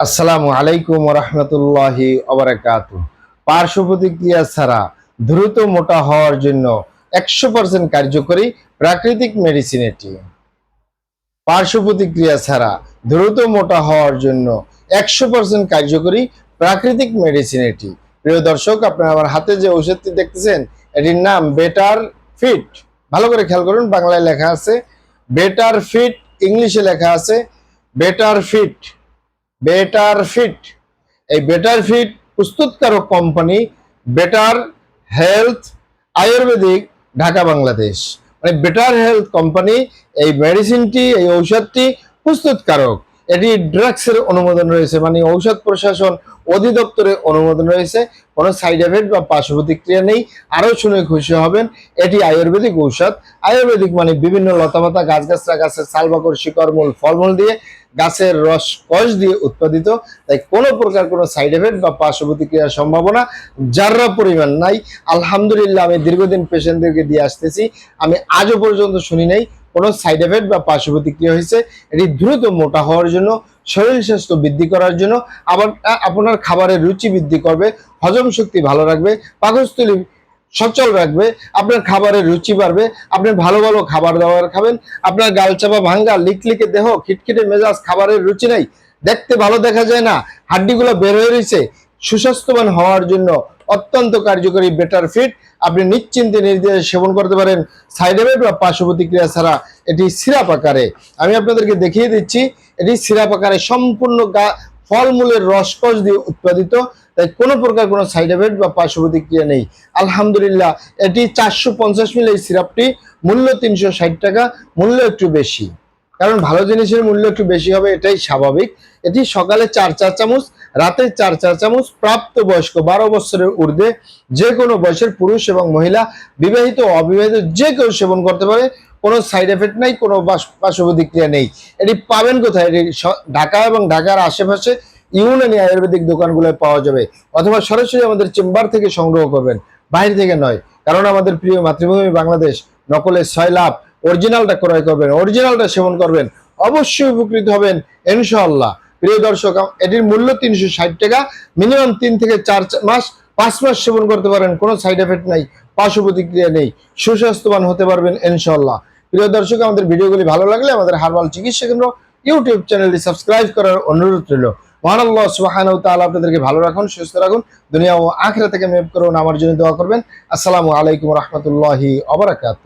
আসসালামু আলাইকুম রহমতুল্লাহি অবরাকাত পার্শ্ব প্রতিক্রিয়া ছাড়া দ্রুত মোটা হওয়ার জন্য একশো পার্সেন্ট কার্যকরী প্রাকৃতিক মেডিসিন এটি। পার্শ্ব প্রতিক্রিয়া ছাড়া দ্রুত মোটা হওয়ার জন্য একশো পার্সেন্ট কার্যকরী প্রাকৃতিক মেডিসিন এটি। প্রিয় দর্শক, আপনারা আমার হাতে যে ঔষধটি দেখতেছেন, এটির নাম বেটার ফিট ভালো করে খেয়াল করুন, বাংলায় লেখা আছে বেটার ফিট ইংলিশে লেখা আছে বেটার ফিট বেটার ফিট এই বেটার ফিট প্রস্তুতকারক company better health ayurvedic Dhaka Bangladesh মানে বেটার হেলথ কোম্পানি এই মেডিসিনটি এই ঔষধটি প্রস্তুতকারক। এটি ড্রাগসের অনুমোদন রয়েছে। মানে ঔষধ প্রশাসন অধিদপ্তরের অনুমোদন রয়েছে। কোনো সাইড এফেক্ট বা পার্শ্ব প্রতিক্রিয়া নেই। আরও শুনে খুশি হবেন, এটি আয়ুর্বেদিক ঔষধ। আয়ুর্বেদিক মানে বিভিন্ন লতাপাতা, গাছগাছরা, গাছের সালবাকর, শিকড়মূল, ফলমূল দিয়ে গাছের রস, কষ দিয়ে উৎপাদিত। তাই কোনো প্রকার কোনো সাইড এফেক্ট বা পার্শ্ব প্রতিক্রিয়ার সম্ভাবনা যাররা পরিমাণ নাই। আলহামদুলিল্লাহ, আমি দীর্ঘদিন পেশেন্টদেরকে দিয়ে আসতেছি। আমি আজও পর্যন্ত শুনি নাই। কোনো সাইড এফেক্ট বা পার্শ্ব প্রতিক্রিয়া হয়েছে, এটি দ্রুত মোটা হওয়ার জন্য, শরীর স্বাস্থ্য বৃদ্ধি করার জন্য, আবার আপনার খাবারের রুচি বৃদ্ধি করবে, হজম শক্তি ভালো রাখবে, পাকস্থলী সচল রাখবে, আপনার খাবারের রুচি বাড়বে, আপনি ভালো ভালো খাবার দাবার খাবেন, আপনার গাল চাপা ভাঙ্গা লিকলিকে দেহ, খিটখিটে মেজাজ, খাবারের রুচি নাই, দেখতে ভালো দেখা যায় না, হাড্ডিগুলো বের হয়ে রয়েছে, সুস্বাস্থ্যবান হওয়ার জন্য অত্যন্ত কার্যকরী বেটার ফিট আপনি নিশ্চিন্তে নির্দেশে সেবন করতে পারেন। সাইড এফেক্ট বা পার্শ্ব প্রতিক্রিয়া ছাড়া এটি সিরাপ আকারে। আমি আপনাদেরকে দেখিয়ে দিচ্ছি, এটি সিরাপ আকারে সম্পূর্ণ গা, ফলমূলের রসকস দিয়ে উৎপাদিত। তাই কোনো প্রকার কোনো সাইড এফেক্ট বা পার্শ্ব প্রতিক্রিয়া নেই। আলহামদুলিল্লাহ, এটি চারশো পঞ্চাশ মিলি এই সিরাপটি, মূল্য তিনশো ষাট টাকা, মূল্য একটু বেশি। কারণ ভালো জিনিসের মূল্য একটু বেশি হবে, এটাই স্বাভাবিক। এটি সকালে চার চার চামচ, রাতে চার চার চামচ প্রাপ্ত বয়স্ক বারো বছরের ঊর্ধ্বে যে কোনো বয়সের পুরুষ এবং মহিলা, বিবাহিত অবিবাহিত যে কেউ সেবন করতে পারে, কোনো সাইড এফেক্ট নাই, কোনো পার্শ্ব- পার্শ্ব প্রতিক্রিয়া নেই। এটি পাবেন কোথায়? এটি ঢাকা এবং ঢাকার আশেপাশে ইউনানি আয়ুর্বেদিক দোকানগুলোয় পাওয়া যাবে। অথবা সরাসরি আমাদের চেম্বার থেকে সংগ্রহ করবেন। বাইরে থেকে নয়, কারণ আমাদের প্রিয় মাতৃভূমি বাংলাদেশ নকলের ছয় লাভ অরিজিনালটা ক্রয় করবেন, অরিজিনালটা সেবন করবেন, অবশ্যই উপকৃত হবেন, ইনশাআল্লাহ। প্রিয় দর্শক এটির মূল্য তিনশো ষাট টাকা মিনিমাম তিন থেকে চার মাস, পাঁচ মাস সেবন করতে পারেন, কোনো সাইড এফেক্ট নাই, পার্শ্ব প্রতিক্রিয়া নেই, সুস্বাস্থ্যবান হতে পারবেন, ইনশাআল্লাহ। প্রিয় দর্শক, আমাদের ভিডিওগুলি ভালো লাগলে আমাদের হারবাল চিকিৎসা কেন্দ্র ইউটিউব চ্যানেলটি সাবস্ক্রাইব করার অনুরোধ রইল। মহান আল্লাহ সুবহানাহু ওয়া আপনাদেরকে ভালো রাখুন, সুস্থ রাখুন, দুনিয়া ও আখরা থেকে মেপ করুন, আমার জন্য দোয়া করবেন। আসসালামু আলাইকুম রহমতুল্লাহি অবরাকাত